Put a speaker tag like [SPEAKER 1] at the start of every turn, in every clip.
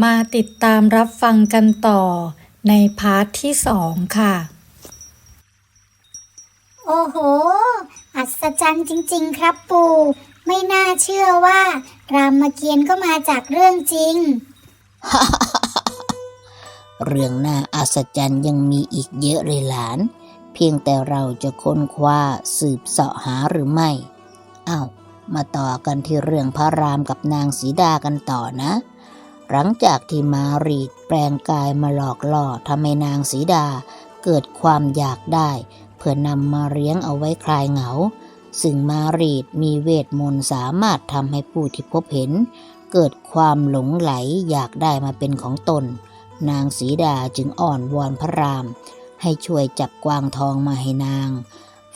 [SPEAKER 1] มาติดตามรับฟังกันต่อในพาร์ทที่สองค่ะ
[SPEAKER 2] โอ้โห อัศจรรย์จริง ๆ ครับปู่ ไม่น่าเชื่อว่า รามเกียรติ์ก็มาจากเรื่องจริง
[SPEAKER 3] เรื่องน่าอัศจรรย์ยังมีอีกเยอะเลยหลาน เพียงแต่เราจะค้นคว้าสืบเสาะหาหรือไม่อ้าวมาต่อกันที่เรื่องพระรามกับนางสีดากันต่อนะ หลังจากที่มารีดแปลงกายมาหลอกล่อทำให้นางสีดาเกิดความอยากได้ เพื่อนำมาเลี้ยงเอาไว้คลายเหงา ซึ่งมารีดมีเวทมนต์สามารถทำให้ผู้ที่พบเห็น เกิดความหลงไหลอยากได้มาเป็นของตน นางสีดาจึงอ่อนวอนพระราม ให้ช่วยจับกวางทองมาให้นาง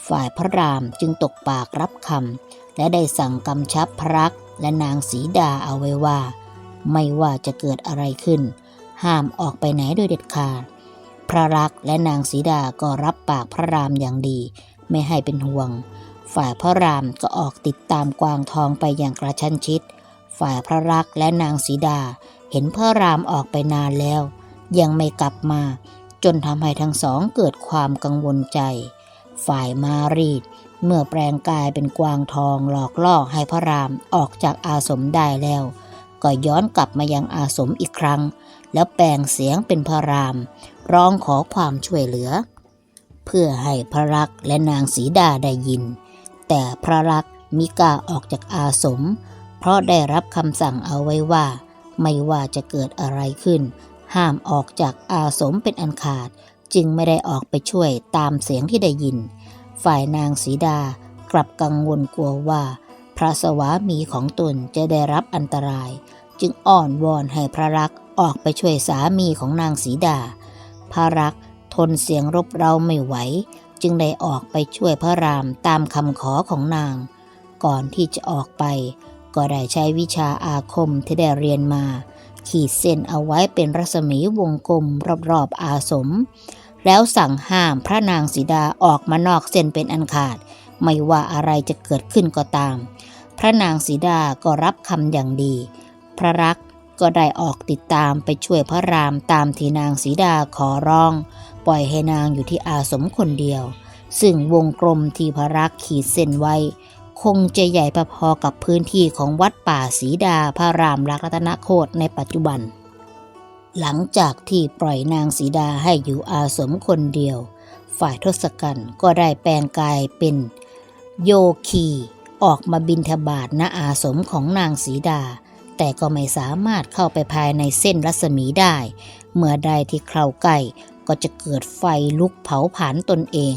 [SPEAKER 3] ฝ่ายพระรามจึงตกปากรับคำและได้สั่งกำชับพระรักและนางสีดาเอาไว้ว่า ไม่ว่าจะเกิดอะไรขึ้น ห้ามออกไปไหนโดยเด็ดขาด พระรักษ์และนางสีดาก็รับปากพระรามอย่างดี ไม่ให้เป็นห่วง ฝ่ายพระรามก็ออกติดตามกวางทองไปอย่างกระชั้นชิด ฝ่ายพระรักษ์และนางสีดา เห็นพระรามออกไปนานแล้ว ยังไม่กลับมา จนทำให้ทั้งสองเกิดความกังวลใจ ฝ่ายมารีดเมื่อแปลงกายเป็นกวางทองหลอกล่อให้พระรามออกจากอาสมได้แล้ว ก็ย้อนกลับมายังอาสมอีกครั้ง แล้วแปลงเสียงเป็นพระราม ร้องขอความช่วยเหลือ เพื่อให้พระรักษ์และนางสีดาได้ยิน แต่พระรักษ์มิกล้าออกจากอาสม เพราะได้รับคำสั่งเอาไว้ว่า ไม่ว่าจะเกิดอะไรขึ้น ห้ามออกจากอาสมเป็นอันขาด จึงไม่ได้ออกไปช่วยตามเสียงที่ได้ยิน ฝ่ายนางสีดากลับกังวลกลัวว่า พระสวามีของตนจะได้รับอันตราย จึงอ้อนวอนให้พระรักออกไปช่วยสามีของนางสีดา พระรักทนเสียงรบเร้าไม่ไหว จึงได้ออกไปช่วยพระรามตามคำขอของนาง ก่อนที่จะออกไป ก็ได้ใช้วิชาอาคมที่ได้เรียนมา ขีดเส้นเอาไว้เป็นรัศมีวงกลมรอบๆอาสม แล้วสั่งห้ามพระนางสีดาออกมานอกเส้นเป็นอันขาด ไม่ว่าอะไรจะเกิดขึ้นก็ตาม พระนางสีดาก็รับคำอย่างดี พระรักก็ได้ออกติดตามไปช่วยพระรามตามที่นางสีดาขอร้อง ปล่อยให้นางอยู่ที่อาสมคนเดียว ซึ่งวงกลมที่พระรักขีดเส้นไว้ คงจะใหญ่พอๆกับพื้นที่ของวัดป่าสีดาพระรามรัตนโคตในปัจจุบัน หลังจากที่ปล่อยนางสีดาให้อยู่อาสมคนเดียว ฝ่ายทศกัณฐ์ก็ได้แปลงกายเป็นโยคี ออกมาบินทบาทณอาสมของนางสีดา แต่ก็ไม่สามารถเข้าไปภายในเส้นรัศมีได้ เมื่อใดที่เข้าใกล้ก็จะเกิดไฟลุกเผาผลาญตนเอง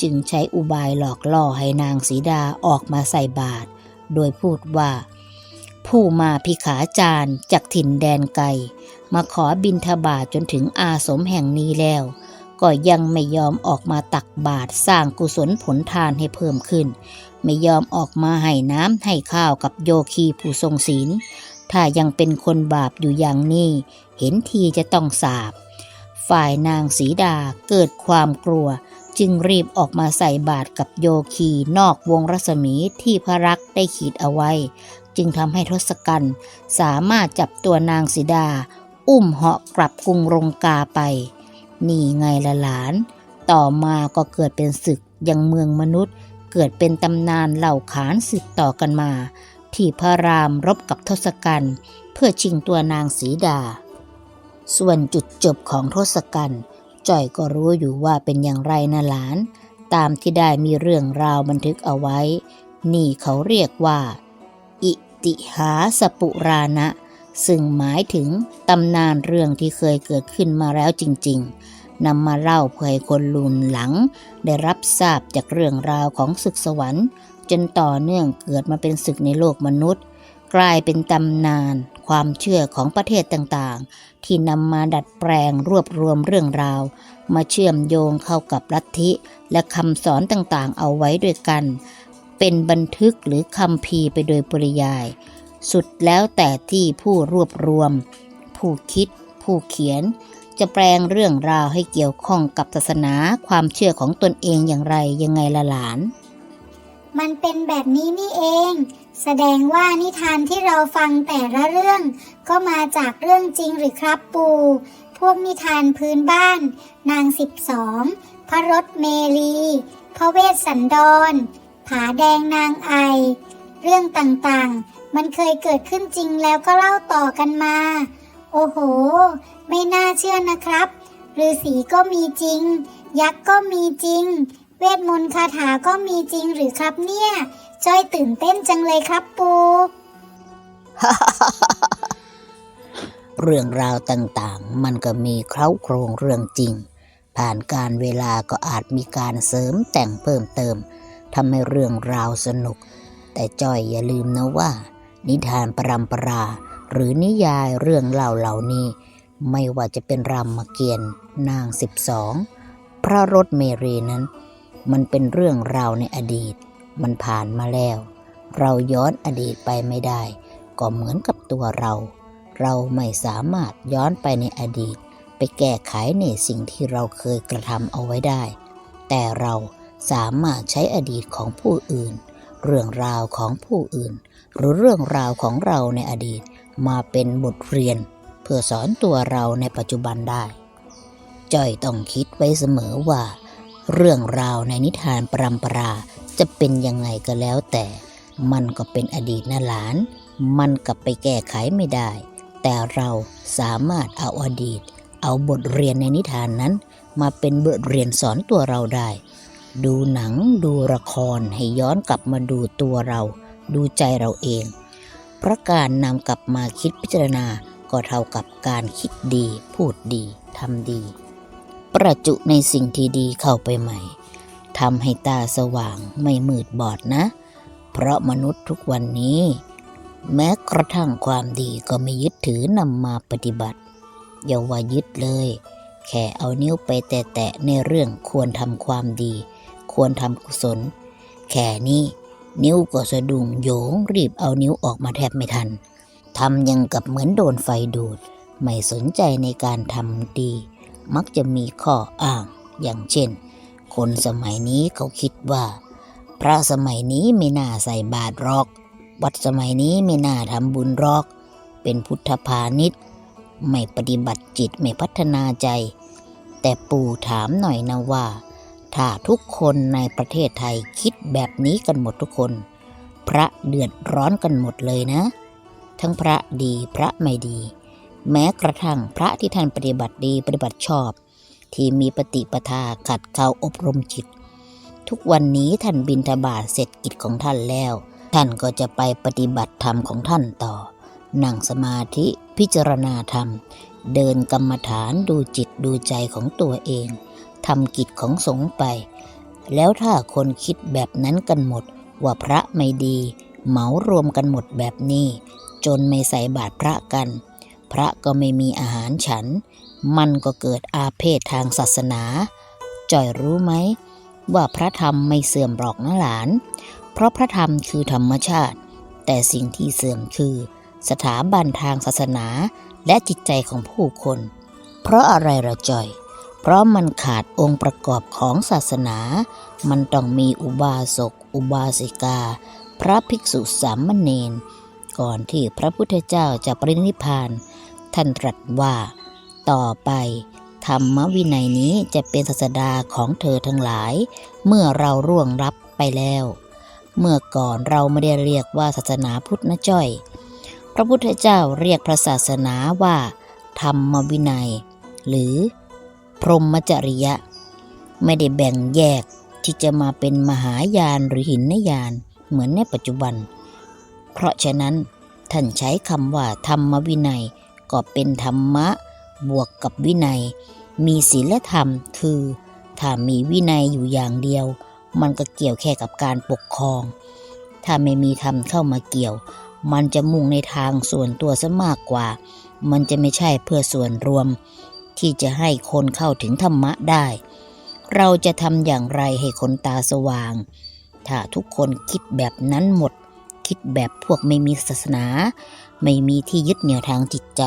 [SPEAKER 3] จึงใช้อุบายหลอกล่อให้นางสีดาออกมาใส่บาตรโดยพูดว่า ผู้มาพิขาจารจากถิ่นแดนไกล มาขอบินทบาทจนถึงอาสมแห่งนี้แล้ว ก็ยังไม่ยอมออกมาตักบาตรสร้างกุศลผลทานให้เพิ่มขึ้น ไม่ยอมออกมาให้น้ำให้ข้าวกับโยคีผู้ทรงศีล ถ้ายังเป็นคนบาปอยู่อย่างนี้ เห็นทีจะต้องสาบ ฝ่ายนางสีดาเกิดความกลัว จึงรีบออกมาใส่บาตรกับโยคีนอกวงรัศมีที่พระรักได้ขีดเอาไว้ จึงทำให้ทศกัณฐ์สามารถจับตัวนางสีดา อุ้มเหาะกลับกรุงรงกาไป นี่ไงละหลาน ต่อมาก็เกิดเป็นศึกยังเมืองมนุษย์ เกิดเป็นตำนานเหล่าขานสืบต่อกันมา ที่พระรามรบกับทศกัณฐ์เพื่อชิงตัวนางสีดา ส่วนจุดจบของทศกัณฐ์จ่อยก็รู้อยู่ว่าเป็นอย่างไรนะหลาน ตามที่ได้มีเรื่องราวบันทึกเอาไว้ นี่เขาเรียกว่า อิติหาสปุราณะ ซึ่งหมายถึงตำนานเรื่องที่เคยเกิดขึ้นมาแล้วจริง ๆนำมาเล่าเพื่อให้คนรุ่นหลัง ได้รับทราบจากเรื่องราวของศึกสวรรค์ จนต่อเนื่องเกิดมาเป็นศึกในโลกมนุษย์ กลายเป็นตำนานความเชื่อของประเทศต่างๆ ที่นำมาดัดแปลงรวบรวมเรื่องราว มาเชื่อมโยงเข้ากับลัทธิ และคำสอนต่างๆ เอาไว้ด้วยกัน เป็นบันทึกหรือคำพีไปโดยปริยาย สุดแล้วแต่ที่ผู้รวบรวม ผู้คิด ผู้เขียน จะแปลงเรื่องราวให้เกี่ยวข้องกับศาสนาความเชื่อของตนเองอย่างไรยังไงละหลาน
[SPEAKER 2] มันเป็นแบบนี้นี่เอง แสดงว่านิทานที่เราฟังแต่ละเรื่อง ก็มาจากเรื่องจริงหรือครับปู่พวกนิทานพื้นบ้าน นางสิบสองพระรถเมลีพระเวสสันดร ผาแดงนางไอ เรื่องต่างๆ มันเคยเกิดขึ้นจริงแล้วก็เล่าต่อกันมา โอ้โห ไม่น่าเชื่อนะครับฤาษีก็มีจริง ยักษ์ก็มีจริง เวทมนต์คาถาก็มีจริงหรือครับเนี่ยจ้อยตื่นเต้นจังเลยครับปู
[SPEAKER 3] เรื่องราวต่างๆ มันก็มีเคล้าโครงเรื่องจริง ผ่านการเวลาก็อาจมีการเสริมแต่งเพิ่มเติมทำให้เรื่องราวสนุก แต่จ้อยอย่าลืมนะว่า นิทานปรำปรา หรือนิยายเรื่องเล่าเหล่านี้ ไม่ว่าจะเป็นรามเกียรติ์นางสิบสองพระรถเมรีนั้น มันเป็นเรื่องราวในอดีต มันผ่านมาแล้ว เราย้อนอดีตไปไม่ได้ ก็เหมือนกับตัวเรา เราไม่สามารถย้อนไปในอดีต ไปแก้ไขในสิ่งที่เราเคยกระทำเอาไว้ได้ แต่เราสามารถใช้อดีตของผู้อื่น เรื่องราวของผู้อื่น หรือเรื่องราวของเราในอดีตมาเป็นบทเรียน เพื่อสอนตัวเราในปัจจุบันได้จ้อยต้องคิดไว้เสมอว่า เรื่องราวในนิทานปรำปราจะเป็นยังไงก็แล้วแต่ มันก็เป็นอดีตนะหลาน มันกลับไปแก้ไขไม่ได้ แต่เราสามารถเอาอดีต เอาบทเรียนในนิทานนั้น มาเป็นบทเรียนสอนตัวเราได้ ดูหนังดูละครให้ย้อนกลับมาดูตัวเรา ดูใจเราเอง เพราะการนำกลับมาคิดพิจารณาก็เท่ากับการคิดดี พูดดีทำดี ประจุในสิ่งที่ดีเข้าไปใหม่ทำให้ตาสว่างไม่มืดบอดนะ เพราะมนุษย์ทุกวันนี้ แม้กระทั่งความดีก็ไม่ยึดถือนำมาปฏิบัติ อย่าว่ายึดเลย แค่เอานิ้วไปแตะๆในเรื่องควรทำความดี ควรทำกุศล แค่นี้นิ้วก็สะดุ้งโยงรีบเอานิ้วออกมาแทบไม่ทันทำยังกับเหมือนโดนไฟดูด ไม่สนใจในการทำดี มักจะมีข้ออ้าง อย่างเช่น คนสมัยนี้เขาคิดว่า พระสมัยนี้ไม่น่าใส่บาตรรอก วัดสมัยนี้ไม่น่าทำบุญรอก เป็นพุทธพาณิชย์ไม่ปฏิบัติจิตไม่พัฒนาใจ แต่ปู่ถามหน่อยนะว่า ถ้าทุกคนในประเทศไทยคิดแบบนี้กันหมดทุกคน พระเดือดร้อนกันหมดเลยนะ ทั้งพระดีพระไม่ดี แม้กระทั่งพระที่ท่านปฏิบัติดีปฏิบัติชอบ ที่มีปฏิปทาขัดเกลาอบรมจิต ทุกวันนี้ท่านบินทบาทเสร็จกิจของท่านแล้ว ท่านก็จะไปปฏิบัติธรรมของท่านต่อ นั่งสมาธิพิจารณาธรรม เดินกรรมฐานดูจิตดูใจของตัวเอง ทำกิจของสงฆ์ไป แล้วถ้าคนคิดแบบนั้นกันหมด ว่าพระไม่ดี เหมารวมกันหมดแบบนี้ จนไม่ใส่บาตรพระกัน พระก็ไม่มีอาหารฉัน มันก็เกิดอาเพศทางศาสนา จ่อยรู้ไหม ว่าพระธรรมไม่เสื่อมหรอกนะหลาน เพราะพระธรรมคือธรรมชาติ แต่สิ่งที่เสื่อมคือ สถาบันทางศาสนาและจิตใจของผู้คน เพราะอะไรละจ่อย เพราะมันขาดองค์ประกอบของศาสนา มันต้องมีอุบาสก อุบาสิกา พระภิกษุสามเณร ก่อนที่พระพุทธเจ้าจะปรินิพาน ท่านตรัสว่า ต่อไป ธรรมวินัยนี้จะเป็นศาสดาของเธอทั้งหลาย เมื่อเราร่วงรับไปแล้ว เมื่อก่อนเราไม่ได้เรียกว่าศาสนาพุทธนะจ้อย พระพุทธเจ้าเรียกพระศาสนาว่า ธรรมวินัย หรือ พรหมจริยะ ไม่ได้แบ่งแยกที่จะมาเป็นมหายานหรือหินยานเหมือนในปัจจุบัน เพราะฉะนั้นท่านใช้คำว่าธรรมวินัยก็เป็นธรรมะบวกกับวินัย มีศีลธรรมคือถ้ามีวินัยอยู่อย่างเดียว มันก็เกี่ยวแค่กับการปกครอง ถ้าไม่มีธรรมเข้ามาเกี่ยว มันจะมุ่งในทางส่วนตัวซะมากกว่า มันจะไม่ใช่เพื่อส่วนรวม ที่จะให้คนเข้าถึงธรรมะได้ เราจะทำอย่างไรให้คนตาสว่าง ถ้าทุกคนคิดแบบนั้นหมด คิดแบบพวกไม่มีศาสนา ไม่มีที่ยึดเหนี่ยวทางจิตใจ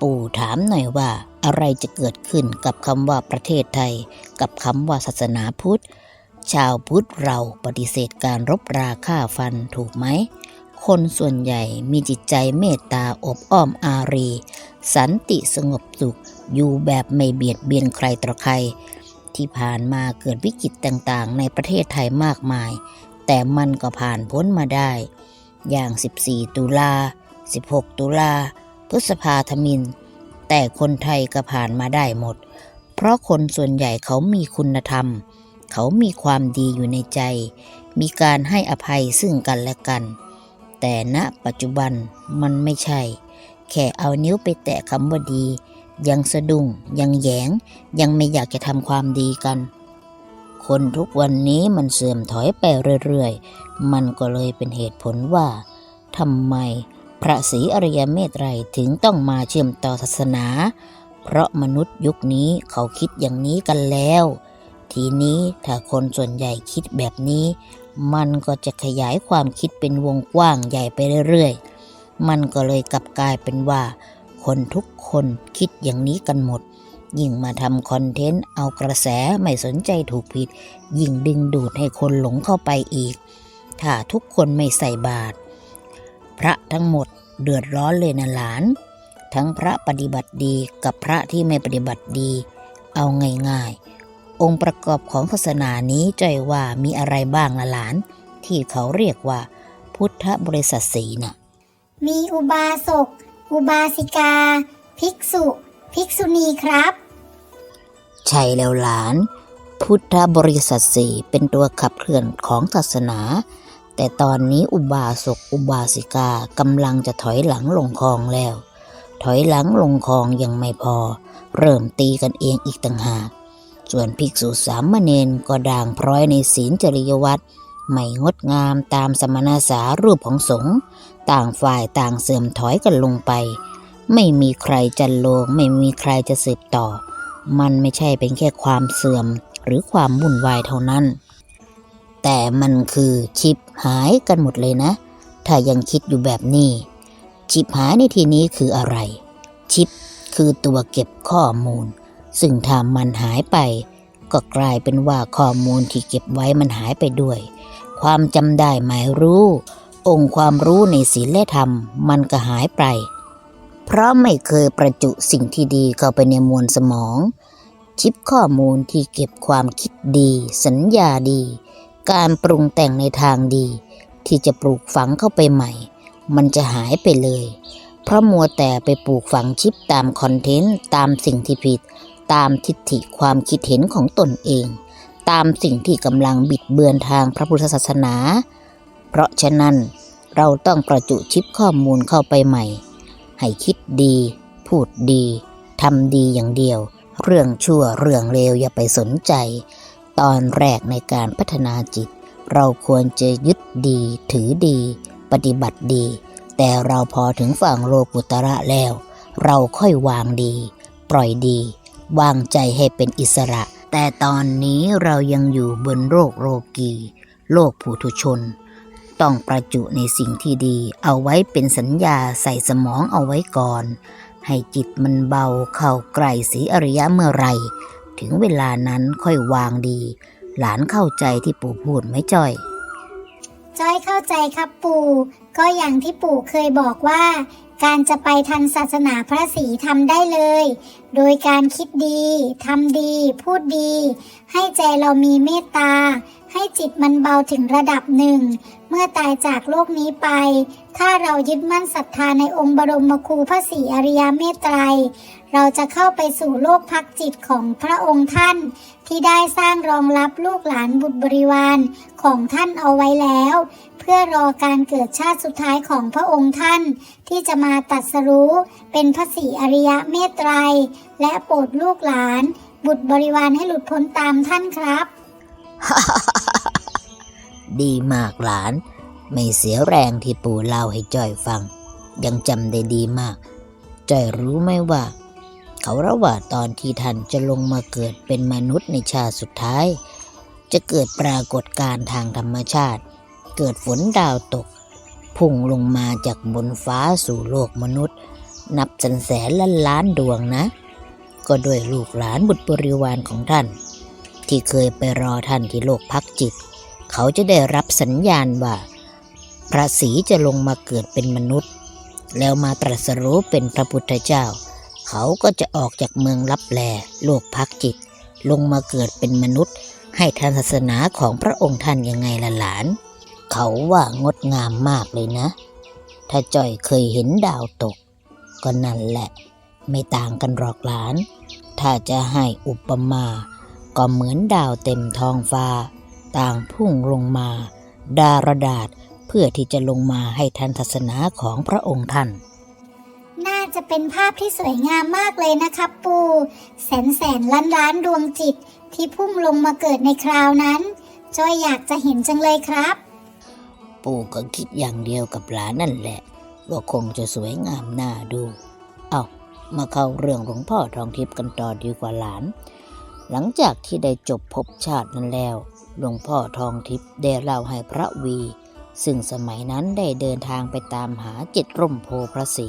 [SPEAKER 3] ปู่ถามหน่อยว่าอะไรจะเกิดขึ้นกับคำว่าประเทศไทย กับคำว่าศาสนาพุทธ ชาวพุทธเราปฏิเสธการรบราฆ่าฟันถูกไหมคนส่วนใหญ่มีจิตใจเมตตาอบอ้อมอารี สันติสงบสุข อยู่แบบไม่เบียดเบียนใครต่อใคร ที่ผ่านมาเกิดวิกฤตต่างๆ ในประเทศไทยมากมาย แต่มันก็ผ่านพ้นมาได้ อย่าง 14 ตุลา 16 ตุลา พฤษภาธมิน แต่คนไทยก็ผ่านมาได้หมด เพราะคนส่วนใหญ่เขามีคุณธรรม เขามีความดีอยู่ในใจ มีการให้อภัยซึ่งกันและกัน แต่ณปัจจุบันมันไม่ใช่ แค่เอานิ้วไปแตะคำว่าดี ยังสะดุ้งยังแยง ยังไม่อยากจะทำความดีกัน คนทุกวันนี้มันเสื่อมถอยไปเรื่อยๆ มันก็เลยเป็นเหตุผลว่าทำไมพระศรีอริยเมตไตรถึงต้องมาเชื่อมต่อศาสนา เพราะมนุษย์ยุคนี้เขาคิดอย่างนี้กันแล้ว ทีนี้ถ้าคนส่วนใหญ่คิดแบบนี้ มันก็จะขยายความคิดเป็นวงกว้างใหญ่ไปเรื่อยๆ มันก็เลยกลับกลายเป็นว่า คนทุกคนคิดอย่างนี้กันหมด ยิ่งมาทำคอนเทนต์เอากระแสไม่สนใจถูกผิด ยิ่งดึงดูดให้คนหลงเข้าไปอีก ถ้าทุกคนไม่ใส่บาตรพระทั้งหมดเดือดร้อนเลยนะหลาน ทั้งพระปฏิบัติดีกับพระที่ไม่ปฏิบัติดี เอาง่ายๆ องค์ประกอบของศาสนานี้จอยว่ามีอะไรบ้างละหลาน ที่เขาเรียกว่าพุทธบริษัทสีน่ะ
[SPEAKER 2] มีอุบาสก อุบาสิกา ภิกษุ ภิกษุณีครับ
[SPEAKER 3] ใช่แล้วหลาน พุทธบริษัทสี่เป็นตัวขับเคลื่อนของศาสนา แต่ตอนนี้อุบาสก อุบาสิกากำลังจะถอยหลังลงคลองแล้ว ถอยหลังลงคลองยังไม่พอ เริ่มตีกันเองอีกต่างหาก ส่วนภิกษุสามเณรก็ด่างพร้อยในศีลจริยวัตรไม่งดงามตามสมณสารูปของสงฆ์ ต่างฝ่ายต่างเสื่อมถอยกันลงไป ไม่มีใครจะโลง ไม่มีใครจะสืบต่อ มันไม่ใช่เป็นแค่ความเสื่อมหรือความวุ่นวายเท่านั้น แต่มันคือชิปหายกันหมดเลยนะ ถ้ายังคิดอยู่แบบนี้ ชิปหายในที่นี้คืออะไร ชิปคือตัวเก็บข้อมูล ซึ่งถ้ามันหายไป ก็กลายเป็นว่าข้อมูลที่เก็บไว้มันหายไปด้วย ความจำได้หมายรู้ องค์ความรู้ในศีลและธรรมมันก็หายไป เพราะไม่เคยประจุสิ่งที่ดีเข้าไปในมวลสมอง ชิปข้อมูลที่เก็บความคิดดี สัญญาดี การปรุงแต่งในทางดี ที่จะปลูกฝังเข้าไปใหม่ มันจะหายไปเลย เพราะมัวแต่ไปปลูกฝังชิปตามคอนเทนต์ตามสิ่งที่ผิด ตามทิฏฐิความคิดเห็นของตนเอง ตามสิ่งที่กำลังบิดเบือนทางพระพุทธศาสนา เพราะฉะนั้นเราต้องประจุชิปข้อมูลเข้าไปใหม่ ให้คิดดี พูดดีทำดีอย่างเดียว เรื่องชั่วเรื่องเลวอย่าไปสนใจ ตอนแรกในการพัฒนาจิต เราควรจะยึดดี ถือดี ปฏิบัติดี แต่เราพอถึงฝั่งโลกุตระแล้ว เราค่อยวางดี ปล่อยดี วางใจให้เป็นอิสระ แต่ตอนนี้เรายังอยู่บนโลกโลกี โลกผู้ทุชน ต้องประจุในสิ่งที่ดี เอาไว้เป็นสัญญาใส่สมองเอาไว้ก่อน ให้จิตมันเบาเข้าใกล้สีอริยะเมื่อไรถึงเวลานั้นค่อยวางดี หลานเข้าใจที่ปู่พูดไหมจ้อย
[SPEAKER 2] จ้อยเข้าใจครับปู่ ก็อย่างที่ปู่เคยบอกว่า การจะไปทันศาสนาพระศรีทำได้เลย โดยการคิดดีทำดี พูดดี ให้ใจเรามีเมตตา ให้จิตมันเบาถึงระดับหนึ่ง เมื่อตายจากโลกนี้ไป ถ้าเรายึดมั่นศรัทธาในองค์บรมครูพระศรีอริยเมตไตร เราจะเข้าไปสู่โลกพักจิตของพระองค์ท่าน ที่ได้สร้างรองรับลูกหลานบุตรบริวารของท่านเอาไว้แล้ว เพื่อรอการเกิดชาติสุดท้ายของพระองค์ท่าน ที่จะมาตัดสรู้เป็นพระศรีอริยเมตไตร และโปรดลูกหลาน บุตรบริวารให้หลุดพ้นตามท่านครับ
[SPEAKER 3] ดีมากหลาน ไม่เสียแรงที่ปู่เล่าให้จ้อยฟัง ยังจำได้ดีมาก จ้อยรู้ไหมว่า เขาระว่าตอนที่ท่านจะลงมาเกิดเป็นมนุษย์ในชาติสุดท้าย จะเกิดปรากฏการณ์ทางธรรมชาติ เกิดฝนดาวตก พุ่งลงมาจากบนฟ้าสู่โลกมนุษย์ นับแสนแสนล้านล้านดวงนะ ก็ด้วยลูกหลานบุตรบริวารของท่านที่เคยไปรอท่านที่โลกพักจิต เขาจะได้รับสัญญาณว่า พระศรีจะลงมาเกิดเป็นมนุษย์ แล้วมาตรัสรู้เป็นพระพุทธเจ้า เขาก็จะออกจากเมืองลับแลโลกพักจิต ลงมาเกิดเป็นมนุษย์ ให้ทานศาสนาของพระองค์ท่านยังไงล่ะหลาน เขาว่างดงามมากเลยนะ ถ้าจ่อยเคยเห็นดาวตก ก็นั่นแหละ ไม่ต่างกันหรอกหลาน ถ้าจะให้อุปมา ก็เหมือนดาวเต็มท้องฟ้า ต่างพุ่งลงมา ดารดาษเพื่อที่จะลงมาให้ทันทัศนาของพระองค์ท่าน
[SPEAKER 2] น่าจะเป็นภาพที่สวยงามมากเลยนะครับปู่แสนแสนล้านล้านดวงจิตที่พุ่งลงมาเกิดในคราวนั้นจอยอยากจะเห็นจังเลยครับ
[SPEAKER 3] ปู่ก็คิดอย่างเดียวกับหลานนั่นแหละว่าคงจะสวยงามน่าดู เอามาเข้าเรื่องหลวงพ่อทองทิพย์กันต่อดีกว่าหลาน หลังจากที่ได้จบภพชาตินั้นแล้ว หลวงพ่อทองทิพย์ได้เล่าให้พระวี ซึ่งสมัยนั้นได้เดินทางไปตามหาเจ็ดร่มโพพระศรี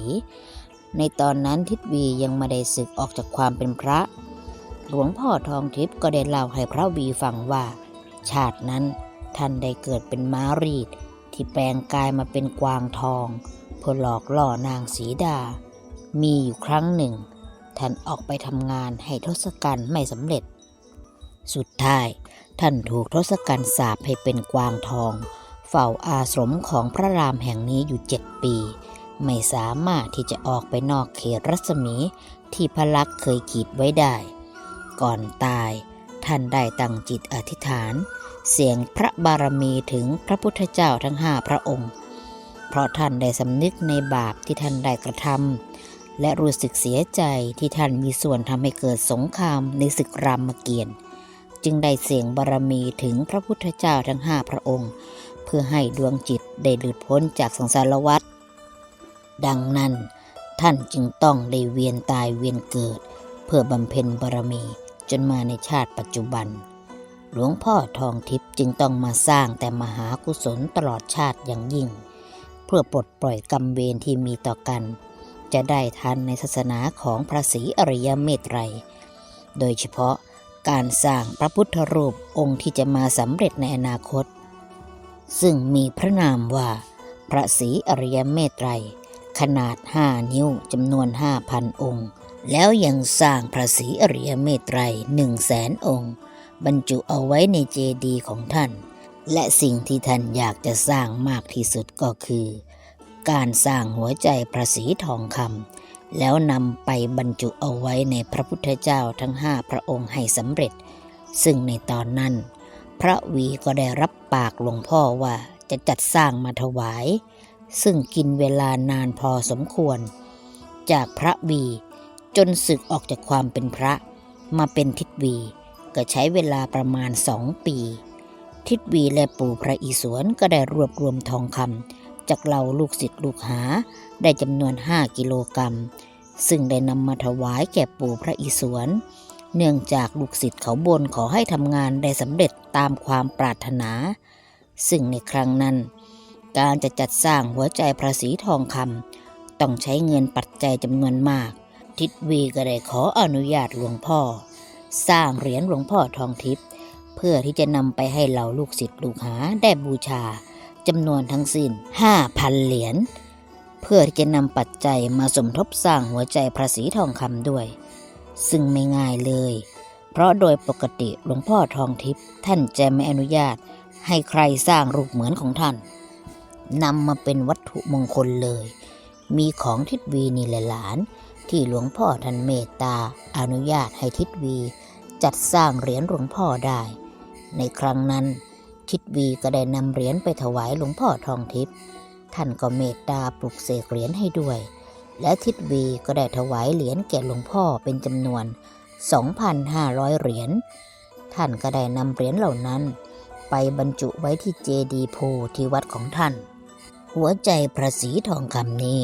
[SPEAKER 3] ในตอนนั้นทิศวียังไม่ได้ศึกออกจากความเป็นพระ หลวงพ่อทองทิพย์ก็ได้เล่าให้พระวีฟังว่า ชาตินั้นท่านได้เกิดเป็นม้ารีด ที่แปลงกายมาเป็นกวางทองเพื่อหลอกล่อนางสีดา มีอยู่ครั้งหนึ่ง ท่านออกไปทำงานให้ทศกัณฐ์ไม่สำเร็จ สุดท้าย ท่านถูกทศกัณฐ์สาปให้เป็นกวางทอง เฝ้าอาสมของพระรามแห่งนี้อยู่เจ็ดปี ไม่สามารถที่จะออกไปนอกเขตรัศมีที่พระลักษมณ์เคยขีดไว้ได้ ก่อนตาย ท่านได้ตั้งจิตอธิษฐาน เสียงพระบารมีถึงพระพุทธเจ้าทั้งห้าพระองค์ เพราะท่านได้สำนึกในบาปที่ท่านได้กระทำ และรู้สึกเสียใจที่ท่านมีส่วนทำให้เกิดสงครามในศึกรามเกียรติจึงได้เสียงบารมีถึงพระพุทธเจ้าทั้งห้าพระองค์ เพื่อให้ดวงจิตได้หลุดพ้นจากสังสารวัฏดังนั้น ท่านจึงต้องได้เวียนตายเวียนเกิด เพื่อบำเพ็ญบารมีจนมาในชาติปัจจุบัน หลวงพ่อทองทิพย์จึงต้องมาสร้างแต่มหากุศลตลอดชาติอย่างยิ่ง เพื่อปลดปล่อยกรรมเวรที่มีต่อกัน จะได้ทันในศาสนาของพระศรีอริยเมตไตร โดยเฉพาะการสร้างพระพุทธรูปองค์ที่จะมาสำเร็จในอนาคต ซึ่งมีพระนามว่า พระศรีอริยเมตไตร ขนาด5นิ้วจำนวน5,000องค์ แล้วยังสร้างพระศรีอริยเมตไตร1 0 0 0 0แสนองค์ บรรจุเอาไว้ในเจดีย์ของท่าน และสิ่งที่ท่านอยากจะสร้างมากที่สุดก็คือ การสร้างหัวใจพระศรีทองคำแล้วนำไปบรรจุเอาไว้ในพระพุทธเจ้าทั้งห้าพระองค์ให้สำเร็จ ซึ่งในตอนนั้น พระวีก็ได้รับปากหลวงพ่อว่าจะจัดสร้างมาถวาย ซึ่งกินเวลานานพอสมควร จากพระวีจนศึกออกจากความเป็นพระมาเป็นทิศวีก็ใช้เวลาประมาณสองปี ทิศวีและปู่พระอิศวรก็ได้รวบรวมทองคำ จากเหล่าลูกศิษย์ลูกหาได้จำนวน5กิโลกรัม ซึ่งได้นำมาถวายแก่ปู่พระอิศวร เนื่องจากลูกศิษย์เขาบนขอให้ทำงานได้สำเร็จตามความปรารถนา ซึ่งในครั้งนั้น การจะจัดสร้างหัวใจพระศรีทองคำต้องใช้เงินปัจจัยจำนวนมาก ทิศวีก็ได้ขออนุญาตหลวงพ่อ สร้างเหรียญหลวงพ่อทองทิพย์เพื่อที่จะนำไปให้เหล่าลูกศิษย์ลูกหาได้บูชา จำนวนทั้งสิ้น 5,000 เหรียญเพื่อที่จะนำปัจจัยมาสมทบสร้างหัวใจพระศรีทองคำด้วย ซึ่งไม่ง่ายเลย เพราะโดยปกติหลวงพ่อทองทิพย์ท่านจะไม่อนุญาตให้ใครสร้างรูปเหมือนของท่านนำมาเป็นวัตถุมงคลเลย มีของทิศวีนี่แหละหลาน ที่หลวงพ่อท่านเมตตาอนุญาตให้ทิศวี จัดสร้างเหรียญหลวงพ่อได้ ในครั้งนั้น ทิศวีก็ได้นำเหรียญไปถวายหลวงพ่อทองทิพย์ท่านก็เมตตาปลุกเสกเหรียญให้ด้วย และทิศวีก็ได้ถวายเหรียญแก่หลวงพ่อเป็นจำนวน 2,500 เหรียญ ท่านก็ได้นำเหรียญเหล่านั้น ไปบรรจุไว้ที่เจดีย์โพที่วัดของท่าน หัวใจพระศรีทองคำนี้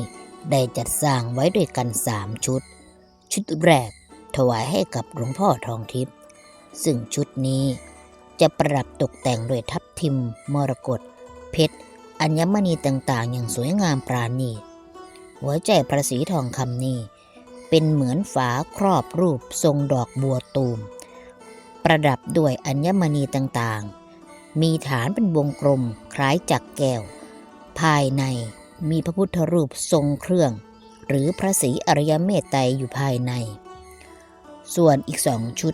[SPEAKER 3] ได้จัดสร้างไว้ด้วยกันสามชุด ชุดแรกถวายให้กับหลวงพ่อทองทิพย์ซึ่งชุดนี้ จะประดับตกแต่งด้วยทับทิม มรกตเพชร อัญมณีต่างๆ อย่างสวยงามปราณี หัวใจพระศรีทองคำนี้ เป็นเหมือนฝาครอบรูปทรงดอกบัวตูม ประดับด้วยอัญมณีต่างๆ มีฐานเป็นวงกลมคล้ายจักรแก้ว ภายในมีพระพุทธรูปทรงเครื่อง หรือพระศรีอริยเมตไตรอยู่ภายใน ส่วนอีกสองชุด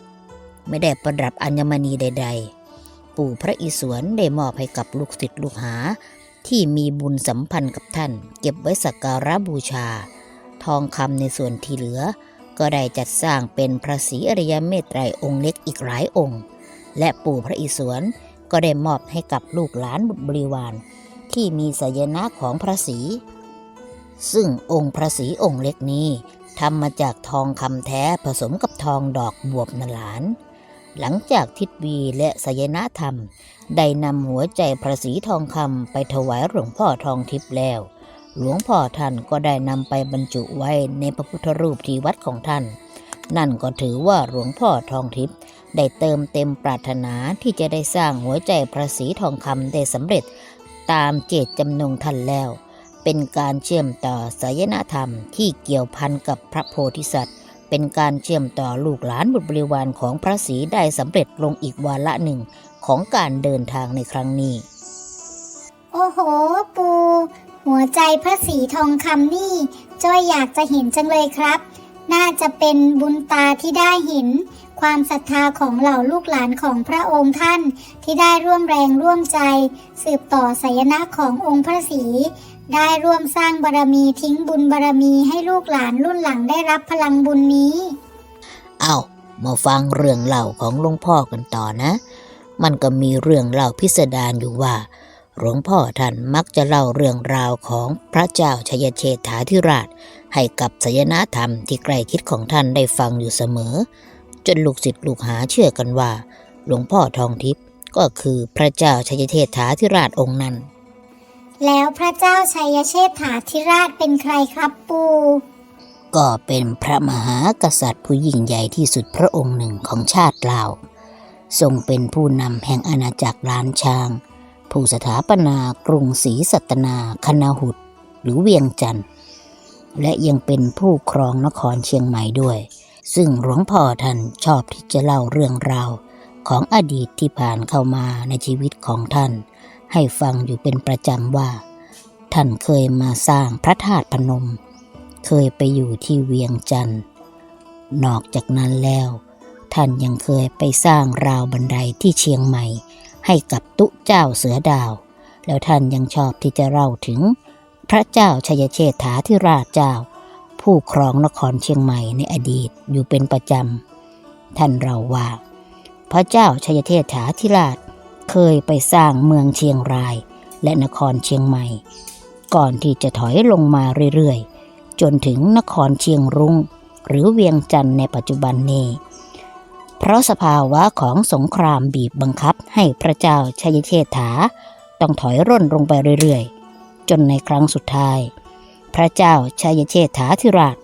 [SPEAKER 3] ไม่ได้ประดับอัญมณีใด ๆ ปู่พระอิศวรได้มอบให้กับลูกศิษย์ลูกหา ที่มีบุญสัมพันธ์กับท่าน เก็บไว้สักการะบูชา ทองคำในส่วนที่เหลือ ก็ได้จัดสร้างเป็นพระศรีอริยเมตไตรองค์เล็กอีกหลายองค์ และปู่พระอิศวรก็ได้มอบให้กับลูกหลานบุตรบริวาร ที่มีสยนะของพระศรีซึ่งองค์พระศรีองค์เล็กนี้ทำมาจากทองคำแท้ผสมกับทองดอกบวบนหลาน หลังจากทิดวีและสยนะธรรม ได้นำหัวใจพระศรีทองคำไปถวายหลวงพ่อทองทิพย์แล้ว หลวงพ่อท่านก็ได้นำไปบรรจุไว้ในพระพุทธรูปที่วัดของท่าน นั่นก็ถือว่าหลวงพ่อทองทิพย์ได้เติมเต็มปรารถนาที่จะได้สร้างหัวใจพระศรีทองคำได้สำเร็จ ตามเจตจำนงท่านแล้ว เป็นการเชื่อมต่อสายนธรรมที่เกี่ยวพันกับพระโพธิสัตว์ เป็นการเชื่อมต่อลูกหลานบุตรบริวารของพระศรีได้สำเร็จลงอีกวาระหนึ่งของการเดินทางในครั้งนี้
[SPEAKER 2] โอ้โห ปู หัวใจพระศรีทองคำนี่จ้อยอยากจะเห็นจังเลยครับ น่าจะเป็นบุญตาที่ได้เห็น ความศรัทธาของเหล่าลูกหลานของพระองค์ท่านที่ได้ร่วมแรงร่วมใจ สืบต่อสยนะขององค์พระศรี ได้ร่วมสร้างบารมีทิ้งบุญบารมีให้ลูกหลานรุ่นหลังได้รับพลังบุญนี้
[SPEAKER 3] เอามาฟังเรื่องเล่าของหลวงพ่อกันต่อนะ มันก็มีเรื่องเล่าพิสดารอยู่ว่า หลวงพ่อท่านมักจะเล่าเรื่องราวของพระเจ้าชยเชษฐาธิราช ให้กับสยนาธรรมที่ใกล้คิดของท่านได้ฟังอยู่เสมอ จนลูกศิษย์ลูกหาเชื่อกันว่า หลวงพ่อทองทิพย์ก็คือพระเจ้าชยเชษฐาธิราชองค์นั้น
[SPEAKER 2] แล้วพระเจ้าชัยเชษฐาธิราชเป็นใครครับปู
[SPEAKER 3] ก็เป็นพระมหากษัตริย์ผู้ยิ่งใหญ่ที่สุดพระองค์หนึ่งของชาติลาว ทรงเป็นผู้นำแห่งอาณาจักรล้านช้าง ผู้สถาปนากรุงศรีสัตนาคณาหุดหรือเวียงจันทร์ และยังเป็นผู้ครองนครเชียงใหม่ด้วย ซึ่งหลวงพ่อท่านชอบที่จะเล่าเรื่องราว ของอดีตที่ผ่านเข้ามาในชีวิตของท่าน ให้ฟังอยู่เป็นประจำว่า ท่านเคยมาสร้างพระธาตุพนม เคยไปอยู่ที่เวียงจันทร์นอกจากนั้นแล้ว ท่านยังเคยไปสร้างราวบันไดที่เชียงใหม่ ให้กับตุเจ้าเสือดาว แล้วท่านยังชอบที่จะเล่าถึง พระเจ้าชัยเชษฐาธิราชเจ้า ผู้ครองนครเชียงใหม่ในอดีตอยู่เป็นประจำท่านเราว่า พระเจ้าชัยเทษฐาธิราช เคยไปสร้างเมืองเชียงราย และนครเชียงใหม่ ก่อนที่จะถอยลงมาเรื่อยๆ จนถึงนครเชียงรุง้ง หรือเวียงจันทร์ในปัจจุบันนี้ เพราะสภาวะของสงครามบีบบังคับให้พระเจ้าชัยเชษฐา ต้องถอยร่นลงไปเรื่อยๆ จนในครั้งสุดท้าย พระเจ้าชัยเชษฐาธิราช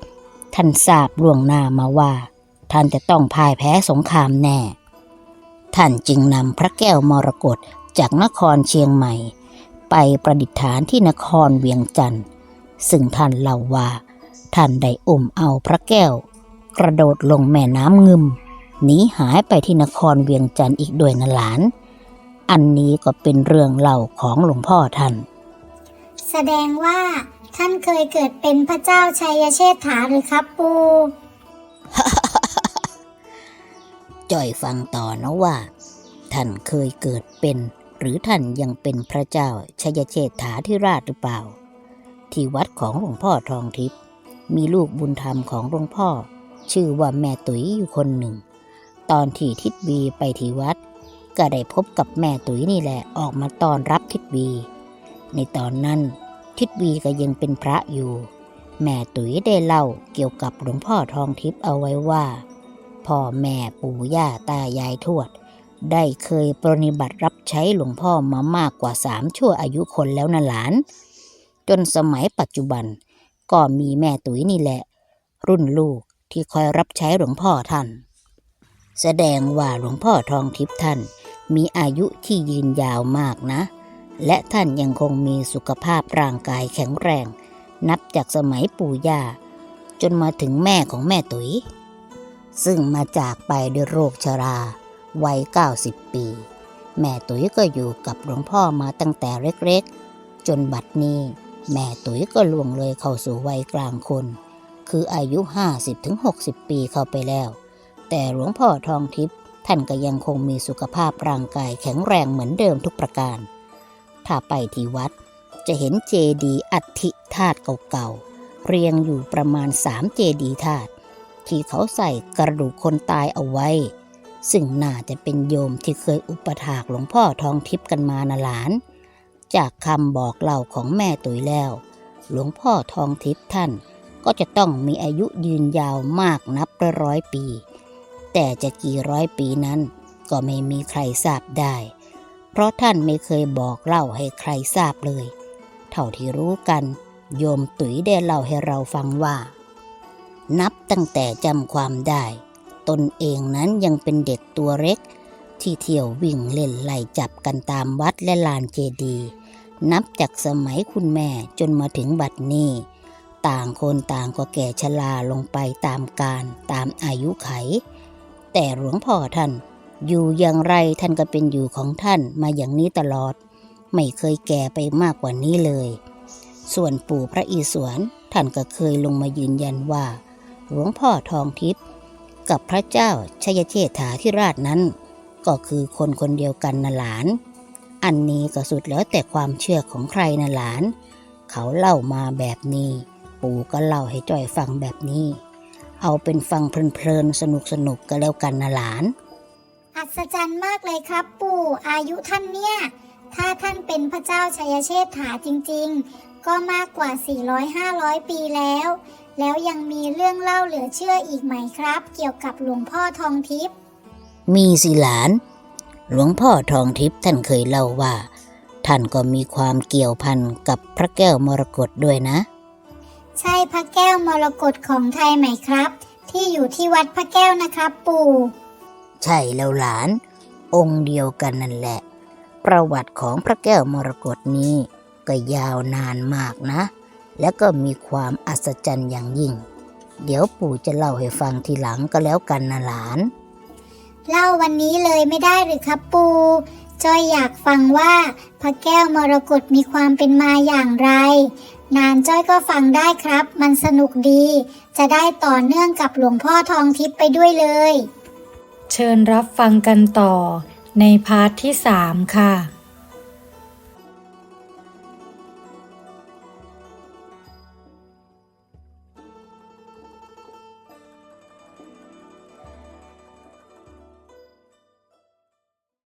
[SPEAKER 3] ท่านทราบล่วงหน้ามาว่า ท่านจะต้องพ่ายแพ้สงครามแน่ ท่านจึงนำพระแก้วมรกตจากนครเชียงใหม่ ไปประดิษฐานที่นครเวียงจันทร์ซึ่งท่านเล่าว่า ท่านได้อุ้มเอาพระแก้ว กระโดดลงแม่น้ำงึมหนีหายไปที่นครเวียงจันทร์อีกด้วยนะหลาน อันนี้ก็เป็นเรื่องเล่าของหลวงพ่อท่าน
[SPEAKER 2] แสดงว่าท่านเคยเกิดเป็นพระเจ้าชัยเชษฐาหรือครับปู
[SPEAKER 3] จ่อยฟังต่อนะว่า ท่านเคยเกิดเป็น หรือท่านยังเป็นพระเจ้าชัยเชษฐาธิราชหรือเปล่า ที่วัดของหลวงพ่อทองทิพย์มีลูกบุญธรรมของหลวงพ่อ ชื่อว่าแม่ตุ๋ยอยู่คนหนึ่ง ตอนที่ทิดบีไปที่วัด ก็ได้พบกับแม่ตุ๋ยนี่แหละออกมาต้อนรับทิดบีในตอนนั้นทิดบีก็ยังเป็นพระอยู่ แม่ตุ๋ยได้เล่าเกี่ยวกับหลวงพ่อทองทิพย์เอาไว้ว่า พ่อแม่ปู่ย่าตายายทวด ได้เคยปรนิบัติรับใช้หลวงพ่อมามากกว่าสามชั่วอายุคนแล้วนะหลาน จนสมัยปัจจุบัน ก็มีแม่ตุ๋ยนี่แหละ รุ่นลูกที่คอยรับใช้หลวงพ่อท่าน แสดงว่าหลวงพ่อทองทิพย์ท่าน มีอายุที่ยืนยาวมากนะ และท่านยังคงมีสุขภาพร่างกายแข็งแรง นับจากสมัยปู่ย่าจนมาถึงแม่ของแม่ตุ๋ย ซึ่งมาจากไปด้วยโรคชราวัย 90 ปี แม่ตุ๋ยก็อยู่กับหลวงพ่อมาตั้งแต่เล็กๆ จนบัดนี้ แม่ตุ๋ยก็ล่วงเลยเข้าสู่วัยกลางคน คืออายุ 50-60 ปีเข้าไปแล้ว แต่หลวงพ่อทองทิพย์ท่านก็ยังคงมีสุขภาพร่างกายแข็งแรงเหมือนเดิมทุกประการ ถ้าไปที่วัดจะเห็นเจดีย์อัฐิธาตุเก่าๆ เรียงอยู่ประมาณสามเจดีย์ธาตุ ที่เขาใส่กระดูกคนตายเอาไว้ ซึ่งน่าจะเป็นโยมที่เคยอุปถากหลวงพ่อทองทิพย์กันมานะหลาน จากคำบอกเล่าของแม่ตุ๋ยแล้ว หลวงพ่อทองทิพย์ท่านก็จะต้องมีอายุยืนยาวมากนับร้อยปี แต่จะกี่ร้อยปีนั้น ก็ไม่มีใครทราบได้ เพราะท่านไม่เคยบอกเล่าให้ใครทราบเลย เท่าที่รู้กัน โยมตุ๋ยได้เล่าให้เราฟังว่า นับตั้งแต่จำความได้ ตนเองนั้นยังเป็นเด็กตัวเล็ก ที่เที่ยววิ่งเล่นไล่จับกันตามวัดและลานเจดีย์นับจากสมัยคุณแม่จนมาถึงบัดนี้ ต่างคนต่างก็แก่ชราลงไปตามการตามอายุไข แต่หลวงพ่อท่าน อยู่อย่างไรท่านก็เป็นอยู่ของท่านมาอย่างนี้ตลอด ไม่เคยแก่ไปมากกว่านี้เลย ส่วนปู่พระอิศวรท่านก็เคยลงมายืนยันว่า หลวงพ่อทองทิพย์กับพระเจ้าชัยเชษฐาธิราชนั้น ก็คือคนคนเดียวกันนะหลาน อันนี้ก็สุดแล้วแต่ความเชื่อของใครนะหลาน เขาเล่ามาแบบนี้ ปู่ก็เล่าให้จอยฟังแบบนี้ เอาเป็นฟังเพลินๆสนุกๆก็แล้วกันนะหลาน
[SPEAKER 2] อัศจรรย์มากเลยครับปู่อายุท่านเนี่ย ถ้าท่านเป็นพระเจ้าชัยเชษฐาจริง ๆ ก็มากกว่า 400-500 ปีแล้ว แล้วยังมีเรื่องเล่าเหลือเชื่ออีกไหมครับ เกี่ยวกับหลวงพ่อทองทิพย์
[SPEAKER 3] มีสิหลาน หลวงพ่อทองทิพย์ท่านเคยเล่าว่า ท่านก็มีความเกี่ยวพันกับพระแก้วมรกตด้วยนะ
[SPEAKER 2] ใช่พระแก้วมรกตของไทยไหมครับ ที่อยู่ที่วัดพระแก้วนะครับ ปู่
[SPEAKER 3] ใช่แล้วหลาน องค์เดียวกันนั่นแหละ ประวัติของพระแก้วมรกตนี้ก็ยาวนานมากนะ และก็มีความอัศจรรย์อย่างยิ่ง เดี๋ยวปู่จะเล่าให้ฟังทีหลังก็แล้วกันนะหลาน
[SPEAKER 2] เล่าวันนี้เลยไม่ได้หรือครับปู่จอยอยากฟังว่าพระแก้วมรกตมีความเป็นมาอย่างไร นานจ้อยก็ฟังได้ครับ มันสนุกดี จะได้ต่อเนื่องกับหลวงพ่อทองทิพย์ไปด้วยเลย
[SPEAKER 1] เชิญรับฟังกันต่อในพาร์ทที่ 3 ค่ะ